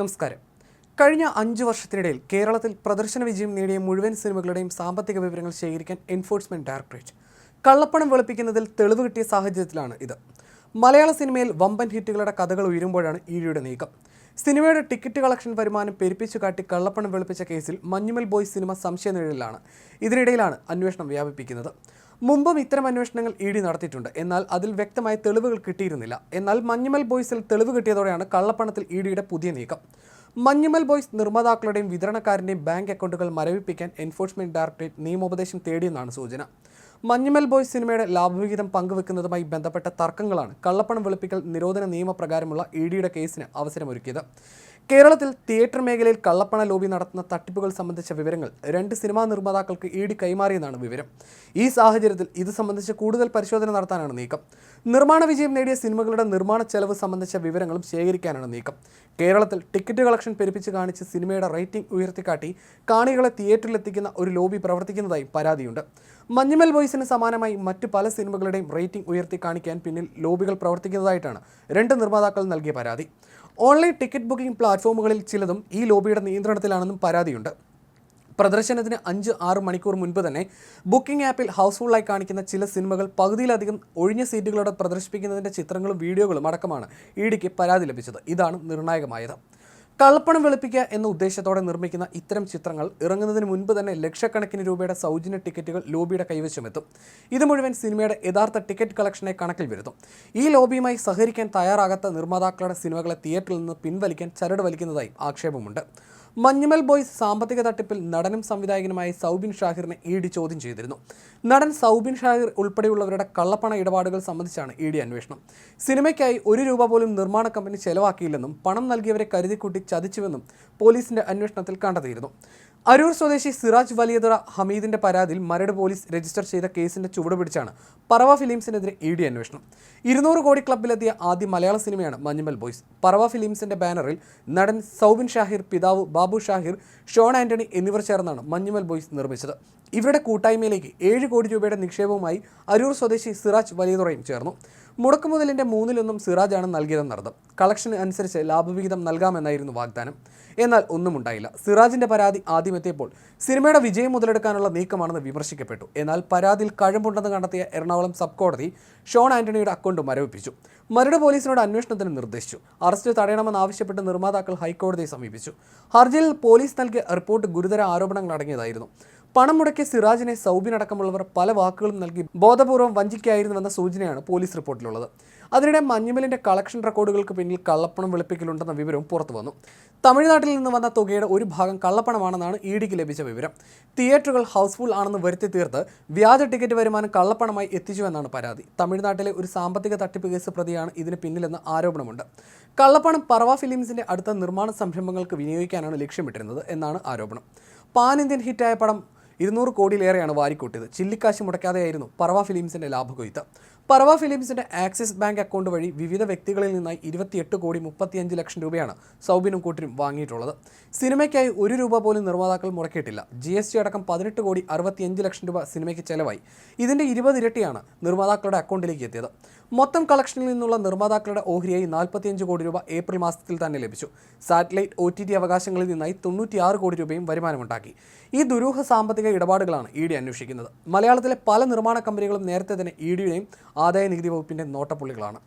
നമസ്കാരം. കഴിഞ്ഞ അഞ്ച് വർഷത്തിനിടയിൽ കേരളത്തിൽ പ്രദർശന വിജയം നേടിയ മുഴുവൻ സിനിമകളുടെയും സാമ്പത്തിക വിവരങ്ങൾ ശേഖരിക്കാൻ എൻഫോഴ്സ്മെന്റ് ഡയറക്ടറേറ്റ് കള്ളപ്പണം വെളുപ്പിക്കുന്നതിൽ തെളിവ് കിട്ടിയ സാഹചര്യത്തിലാണ് ഇത്. മലയാള സിനിമയിൽ വമ്പൻ ഹിറ്റുകളുടെ കഥകൾ ഉയരുമ്പോഴാണ് ഈഴിയുടെ നീക്കം. സിനിമയുടെ ടിക്കറ്റ് കളക്ഷൻ വരുമാനം പെരുപ്പിച്ചു കാട്ടി കള്ളപ്പണം വെളുപ്പിച്ച കേസിൽ മഞ്ഞുമൽ ബോയ്സ് സിനിമ സംശയ നിഴലിലാണ് ഇതിനിടയിലാണ് അന്വേഷണം വ്യാപിപ്പിക്കുന്നത്. മുമ്പും ഇത്തരം അന്വേഷണങ്ങൾ ഇ ഡി നടത്തിയിട്ടുണ്ട്. എന്നാൽ അതിൽ വ്യക്തമായ തെളിവുകൾ കിട്ടിയിരുന്നില്ല. എന്നാൽ മഞ്ഞുമൽ ബോയ്സിൽ തെളിവ് കിട്ടിയതോടെയാണ് കള്ളപ്പണത്തിൽ ഇ ഡിയുടെ പുതിയ നീക്കം. മഞ്ഞുമൽ ബോയ്സ് നിർമ്മാതാക്കളുടെയും വിതരണക്കാരന്റെയും ബാങ്ക് അക്കൗണ്ടുകൾ മരവിപ്പിക്കാൻ എൻഫോഴ്സ്മെന്റ് ഡയറക്ടറേറ്റ് നിയമോപദേശം തേടിയെന്നാണ് സൂചന. മഞ്ഞുമൽ ബോയ്സ് സിനിമയുടെ ലാഭവിഹിതം പങ്കുവെക്കുന്നതുമായി ബന്ധപ്പെട്ട തർക്കങ്ങളാണ് കള്ളപ്പണം വെളുപ്പിക്കൽ നിരോധന നിയമപ്രകാരമുള്ള ഇ ഡിയുടെ കേസിന് അവസരമൊരുക്കിയത്. കേരളത്തിൽ തിയേറ്റർ മേഖലയിൽ കള്ളപ്പണ ലോബി നടത്തുന്ന തട്ടിപ്പുകൾ സംബന്ധിച്ച വിവരങ്ങൾ രണ്ട് സിനിമാ നിർമ്മാതാക്കൾക്ക് ഡി കൈമാറിയെന്നാണ് വിവരം. ഈ സാഹചര്യത്തിൽ ഇത് സംബന്ധിച്ച് കൂടുതൽ പരിശോധന നടത്താനാണ് നീക്കം. നിർമ്മാണ വിജയം നേടിയ സിനിമകളുടെ നിർമ്മാണ ചെലവ് സംബന്ധിച്ച വിവരങ്ങളും ശേഖരിക്കാനാണ് നീക്കം. കേരളത്തിൽ ടിക്കറ്റ് കളക്ഷൻ പെരുപ്പിച്ച് കാണിച്ച് സിനിമയുടെ റേറ്റിംഗ് ഉയർത്തിക്കാട്ടി കാണികളെ തിയേറ്ററിലെത്തിക്കുന്ന ഒരു ലോബി പ്രവർത്തിക്കുന്നതായി പരാതിയുണ്ട്. മഞ്ഞുമൽ ബോയ്സിന് സമാനമായി മറ്റ് പല സിനിമകളുടെയും റേറ്റിംഗ് ഉയർത്തി കാണിക്കാൻ പിന്നിൽ ലോബികൾ പ്രവർത്തിക്കുന്നതായിട്ടാണ് രണ്ട് നിർമ്മാതാക്കൾ നൽകിയ പരാതി. ഓൺലൈൻ ടിക്കറ്റ് ബുക്കിംഗ് പ്ലാറ്റ്ഫോമുകളിൽ ചിലതും ഈ ലോബിയുടെ നിയന്ത്രണത്തിലാണെന്നും പരാതിയുണ്ട്. പ്രദർശനത്തിന് അഞ്ച് ആറ് മണിക്കൂർ മുൻപ് തന്നെ ബുക്കിംഗ് ആപ്പിൽ ഹൗസ്ഫുള്ളായി കാണിക്കുന്ന ചില സിനിമകൾ പകുതിയിലധികം ഒഴിഞ്ഞ സീറ്റുകളോടെ പ്രദർശിപ്പിക്കുന്നതിന്റെ ചിത്രങ്ങളും വീഡിയോകളും അടക്കമാണ് ഇ പരാതി ലഭിച്ചത്. ഇതാണ് നിർണായകമായത്. കള്ളപ്പണം വെളുപ്പിക്കുക എന്ന ഉദ്ദേശത്തോടെ നിർമ്മിക്കുന്ന ഇത്തരം ചിത്രങ്ങൾ ഇറങ്ങുന്നതിന് മുൻപ് തന്നെ ലക്ഷക്കണക്കിന് രൂപയുടെ സൗജന്യ ടിക്കറ്റുകൾ ലോബിയുടെ കൈവശമെത്തും. ഇത് മുഴുവൻ സിനിമയുടെ യഥാർത്ഥ ടിക്കറ്റ് കളക്ഷനെ കണക്കിൽ വരുത്തും. ഈ ലോബിയുമായി സഹകരിക്കാൻ തയ്യാറാകാത്ത നിർമ്മാതാക്കളുടെ സിനിമകളെ തിയേറ്ററിൽ നിന്ന് പിൻവലിക്കാൻ ചരട് വലിക്കുന്നതായി ആക്ഷേപമുണ്ട്. മഞ്ഞുമൽ ബോയ്സ് സാമ്പത്തിക തട്ടിപ്പിൽ നടനും സംവിധായകനുമായ സൗബിൻ ഷാഹിറിനെ ഇ ഡി ചോദ്യം ചെയ്തിരുന്നു. നടൻ സൗബിൻ ഷാഹിർ ഉൾപ്പെടെയുള്ളവരുടെ കള്ളപ്പണ ഇടപാടുകൾ സംബന്ധിച്ചാണ് ഇ ഡി അന്വേഷണം. സിനിമയ്ക്കായി ഒരു രൂപ പോലും നിർമ്മാണ കമ്പനി ചെലവാക്കിയില്ലെന്നും പണം നൽകിയവരെ കരുതിക്കൂട്ടി ചതിച്ചുവെന്നും പോലീസിന്റെ അന്വേഷണത്തിൽ കണ്ടെത്തിയിരുന്നു. അരൂർ സ്വദേശി സിറാജ് വലിയതുറ ഹമീദിന്റെ പരാതിയിൽ മരട് പോലീസ് രജിസ്റ്റർ ചെയ്ത കേസിന്റെ ചുവട് പിടിച്ചാണ് പറവ ഫിലിംസിനെതിരെ ഇ ഡി അന്വേഷണം. ഇരുന്നൂറ് കോടി ക്ലബിലെത്തിയ ആദ്യ മലയാള സിനിമയാണ് മഞ്ഞുമൽ ബോയ്സ്. പറവ ഫിലിംസിന്റെ ബാനറിൽ നടൻ സൗബിൻ ഷാഹിർ പിതാവ് ബാബു ഷാഹിർ ഷോൺ ആന്റണി എന്നിവർ ചേർന്നാണ് മഞ്ഞുമൽ ബോയ്സ് നിർമ്മിച്ചത്. ഇവരുടെ കൂട്ടായ്മയിലേക്ക് ഏഴ് കോടി രൂപയുടെ നിക്ഷേപവുമായി അരൂർ സ്വദേശി സിറാജ് വലിയതുറയും ചേർന്നു. മുടക്കുമുതലിന്റെ മൂന്നിലൊന്നും സിറാജാണ് നൽകിയതെന്നർത്ഥം കളക്ഷൻ അനുസരിച്ച് ലാഭവിഹിതം നൽകാമെന്നായിരുന്നു വാഗ്ദാനം. എന്നാൽ ഒന്നും ഉണ്ടായില്ല. സിറാജിന്റെ പരാതി ആദ്യം എത്തിയപ്പോൾ സിനിമയുടെ വിജയം മുതലെടുക്കാനുള്ള നീക്കമാണെന്ന് വിമർശിക്കപ്പെട്ടു. എന്നാൽ പരാതിയിൽ കഴമ്പുണ്ടെന്ന് കണ്ടെത്തിയ എറണാകുളം സബ് കോടതി ഷോൺ ആന്റണിയുടെ അക്കൗണ്ട് മരവിപ്പിച്ചു. മരട് പോലീസിനോട് അന്വേഷണത്തിന് നിർദ്ദേശിച്ചു. അറസ്റ്റ് തടയണമെന്നാവശ്യപ്പെട്ട് നിർമ്മാതാക്കൾ ഹൈക്കോടതിയെ സമീപിച്ചു. ഹർജിയിൽ പോലീസ് നൽകിയ റിപ്പോർട്ട് ഗുരുതര ആരോപണങ്ങൾ അടങ്ങിയതായിരുന്നു പണം മുടക്കിയ സിറാജിനെ സൗബിനടക്കമുള്ളവർ പല വാക്കുകളും നൽകി ബോധപൂർവം വഞ്ചിക്കായിരുന്നുവെന്ന സൂചനയാണ് പോലീസ് റിപ്പോർട്ടിലുള്ളത്. അതിനിടെ മഞ്ഞുമലിന്റെ കളക്ഷൻ റെക്കോർഡുകൾക്ക് പിന്നിൽ കള്ളപ്പണം വെളുപ്പിക്കലുണ്ടെന്ന വിവരവും പുറത്തു വന്നു. തമിഴ്നാട്ടിൽ നിന്ന് വന്ന തുകയുടെ ഒരു ഭാഗം കള്ളപ്പണമാണെന്നാണ് ഇ ഡിക്ക് ലഭിച്ച വിവരം. തിയേറ്ററുകൾ ഹൗസ്ഫുൾ ആണെന്ന് വരുത്തി തീർത്ത് വ്യാജ ടിക്കറ്റ് വരുമാനം കള്ളപ്പണമായി എത്തിച്ചുവെന്നാണ് പരാതി. തമിഴ്നാട്ടിലെ ഒരു സാമ്പത്തിക തട്ടിപ്പ് കേസ് പ്രതിയാണ് ഇതിന് പിന്നിലെന്ന് ആരോപണമുണ്ട്. കള്ളപ്പണം പറവ ഫിലിംസിന്റെ അടുത്ത നിർമ്മാണ സംരംഭങ്ങൾക്ക് വിനിയോഗിക്കാനാണ് ലക്ഷ്യമിട്ടിരുന്നത് എന്നാണ് ആരോപണം. പാൻ ഇന്ത്യൻ ഹിറ്റായ പടം ഇരുന്നൂറ് കോടിയിലേറെയാണ് വാരിക്കൂട്ടിയത്. ചില്ലിക്കാശ് മുടക്കാതെയായിരുന്നു പറവ ഫിലിംസിന്റെ ലാഭകൊയ്ത്ത് പറവ ഫിലിംസിന്റെ ആക്സിസ് ബാങ്ക് അക്കൗണ്ട് വഴി വിവിധ വ്യക്തികളിൽ നിന്നായി ഇരുപത്തിയെട്ട് കോടി മുപ്പത്തിയഞ്ച് ലക്ഷം രൂപയാണ് സൗബിനും കൂട്ടിനും വാങ്ങിയിട്ടുള്ളത്. സിനിമയ്ക്കായി ഒരു രൂപ പോലും നിർമ്മാതാക്കൾ മുടക്കിയിട്ടില്ല. ജി എസ് ടി അടക്കം പതിനെട്ട് കോടി അറുപത്തിയഞ്ച് ലക്ഷം രൂപ സിനിമയ്ക്ക് ചെലവായി. ഇതിന്റെ ഇരുപത് ഇരട്ടിയാണ് നിർമ്മാതാക്കളുടെ അക്കൗണ്ടിലേക്ക് എത്തിയത്. മൊത്തം കളക്ഷനിൽ നിന്നുള്ള നിർമ്മാതാക്കളുടെ ഓഹരിയായി നാൽപ്പത്തിയഞ്ച് കോടി രൂപ ഏപ്രിൽ മാസത്തിൽ തന്നെ ലഭിച്ചു. സാറ്റലൈറ്റ് ഒ ടി ടി അവകാശങ്ങളിൽ നിന്നായി തൊണ്ണൂറ്റിയാറ് കോടി രൂപയും വരുമാനമുണ്ടാക്കി. ഈ ദുരൂഹ സാമ്പത്തിക ഇടപാടുകളാണ് ഇ ഡി അന്വേഷിക്കുന്നത്. മലയാളത്തിലെ പല നിർമ്മാണ കമ്പനികളും നേരത്തെ തന്നെ ഇ ഡിയുടെയും ആദായ നികുതി വകുപ്പിന്റെ നോട്ടപ്പുള്ളികളാണ്.